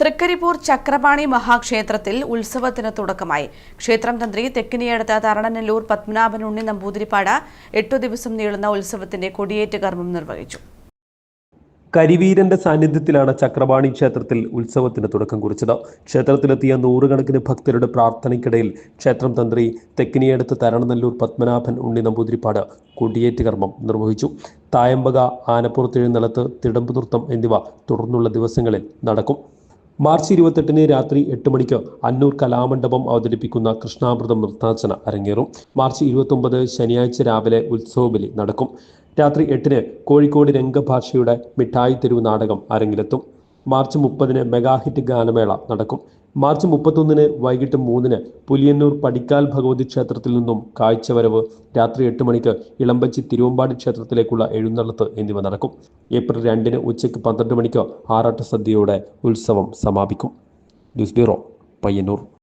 തൃക്കരിപ്പൂർ ചക്രപാണി മഹാക്ഷേത്രത്തിൽ ഉത്സവത്തിന് തുടക്കമായി. ക്ഷേത്രം തന്ത്രി തെക്കിനിയടുത്ത തരണനെല്ലൂർ പത്മനാഭൻ ഉണ്ണി നമ്പൂതിരിപ്പാട എട്ടു ദിവസം നീളുന്ന ഉത്സവത്തിന്റെ കൊടിയേറ്റ് കർമ്മം നിർവഹിച്ചു. കരിവീരന്റെ സാന്നിധ്യത്തിലാണ് ചക്രപാണി ക്ഷേത്രത്തിൽ ഉത്സവത്തിന് തുടക്കം കുറിച്ചത്. ക്ഷേത്രത്തിലെത്തിയ നൂറുകണക്കിന് ഭക്തരുടെ പ്രാർത്ഥനയ്ക്കിടയിൽ ക്ഷേത്രം തന്ത്രി തെക്കിനിയടുത്ത് തരണനല്ലൂർ പത്മനാഭൻ ഉണ്ണി നമ്പൂതിരിപ്പാട് കൊടിയേറ്റ് കർമ്മം നിർവഹിച്ചു. തായമ്പക ആനപ്പുറത്തെഴുന്നള്ളത്ത് തിടമ്പുതുർത്തം എന്നിവ തുടർന്നുള്ള ദിവസങ്ങളിൽ നടക്കും. മാർച്ച് ഇരുപത്തെട്ടിന് രാത്രി എട്ട് മണിക്ക് അന്നൂർ കലാമണ്ഡപം അവതരിപ്പിക്കുന്ന കൃഷ്ണാമൃതം നൃത്താർച്ചന അരങ്ങേറും. മാർച്ച് ഇരുപത്തൊമ്പത് ശനിയാഴ്ച രാവിലെ ഉത്സവബലി നടക്കും. രാത്രി എട്ടിന് കോഴിക്കോട് രംഗഭാഷയുടെ മിഠായി തെരുവ് നാടകം അരങ്ങിലെത്തും. മാർച്ച് മുപ്പതിന് മെഗാഹിറ്റ് ഗാനമേള നടക്കും. മാർച്ച് മുപ്പത്തൊന്നിന് വൈകിട്ട് മൂന്നിന് പുലിയന്നൂർ പടിക്കാൽ ഭഗവതി ക്ഷേത്രത്തിൽ നിന്നും കാഴ്ചവരവ് രാത്രി എട്ട് മണിക്ക് ഇളമ്പച്ചി തിരുവമ്പാടി ക്ഷേത്രത്തിലേക്കുള്ള എഴുന്നള്ളത്ത് എന്നിവ നടക്കും. ഏപ്രിൽ രണ്ടിന് ഉച്ചയ്ക്ക് പന്ത്രണ്ട് മണിക്ക് ആറാട്ട് സദ്യയോടെ ഉത്സവം സമാപിക്കും. News bureau Payyanur.